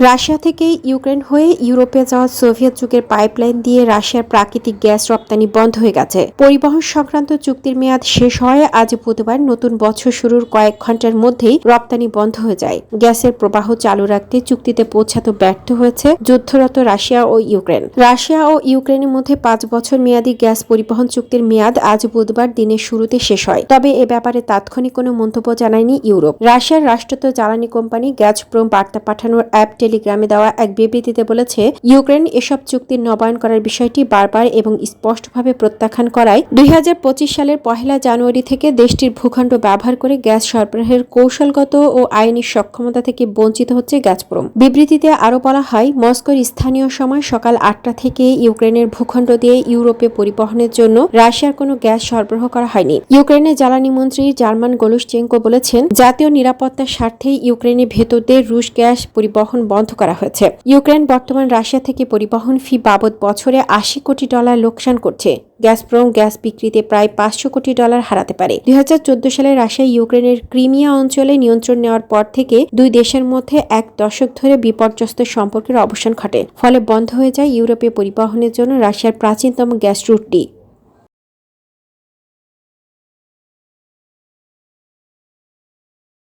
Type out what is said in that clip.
Russia থেকে Ukraine হয়ে ইউরোপে যাওয়া সোভিয়েত যুগের পাইপলাইন দিয়ে রাশিয়ার প্রাকৃতিক গ্যাস রপ্তানি বন্ধ হয়ে গেছে। পরিবহন সংক্রান্ত চুক্তির মেয়াদ শেষ হয় আজ বুধবার নতুন বছর শুরুর কয়েক ঘণ্টার মধ্যেই রপ্তানি বন্ধ হয়ে যায়। গ্যাসের প্রবাহ চালু রাখতে চুক্তিতে পৌঁছাতে ব্যর্থ হয়েছে যুদ্ধরত রাশিয়া ও ইউক্রেন। রাশিয়া ও ইউক্রেনের মধ্যে পাঁচ বছর মেয়াদী গ্যাস পরিবহন চুক্তির মেয়াদ আজ বুধবার দিনের শুরুতে শেষ হয়। তবে এ ব্যাপারে তাৎক্ষণিক কোনো মন্তব্য জানায়নি ইউরোপ। রাশিয়ার রাষ্ট্রত জ্বালানি কোম্পানি গ্যাস গ্যাসপ্রোম বার্তা পাঠানোর অ্যাপ টেলিগ্রামে দেওয়া এক বিবৃতিতে বলেছে, ইউক্রেন এসব চুক্তির নবায়ন করার বিষয়টি বারবার এবং স্পষ্টভাবে প্রত্যাখ্যান করায় দুই হাজার পঁচিশ সালের পহেলা জানুয়ারি থেকে দেশটির ভূখণ্ড ব্যবহার করে গ্যাস সরবরাহের কৌশলগত ও আইনি সক্ষমতা থেকে বঞ্চিত হচ্ছে গ্যাসপ্রোম। বিবৃতিতে আরও বলা হয়, মস্কোর স্থানীয় সময় সকাল আটটা থেকে ইউক্রেনের ভূখণ্ড দিয়ে ইউরোপে পরিবহনের জন্য রাশিয়ার কোনো গ্যাস সরবরাহ করা হয়নি। ইউক্রেনের জ্বালানি মন্ত্রী জার্মান গোলুসচেঙ্কো বলেছেন, জাতীয় নিরাপত্তার স্বার্থে ইউক্রেনের ভেতর দিয়ে রুশ গ্যাস পরিবহন বন্ধ করা হয়েছে। ইউক্রেন বর্তমান রাশিয়া থেকে পরিবহন ফি বাবদ বছরে আশি কোটি ডলার লোকসান করছে। গ্যাসপ্রম গ্যাস বিক্রিতে প্রায় পাঁচশো কোটি ডলার হারাতে পারে। দুই হাজার চোদ্দ সালে রাশিয়া ইউক্রেনের ক্রিমিয়া অঞ্চলে নিয়ন্ত্রণ নেওয়ার পর থেকে দুই দেশের মধ্যে এক দশক ধরে বিপর্যস্ত সম্পর্কের অবসান ঘটে। ফলে বন্ধ হয়ে যায় ইউরোপে পরিবহনের জন্য রাশিয়ার প্রাচীনতম গ্যাস রুটটি।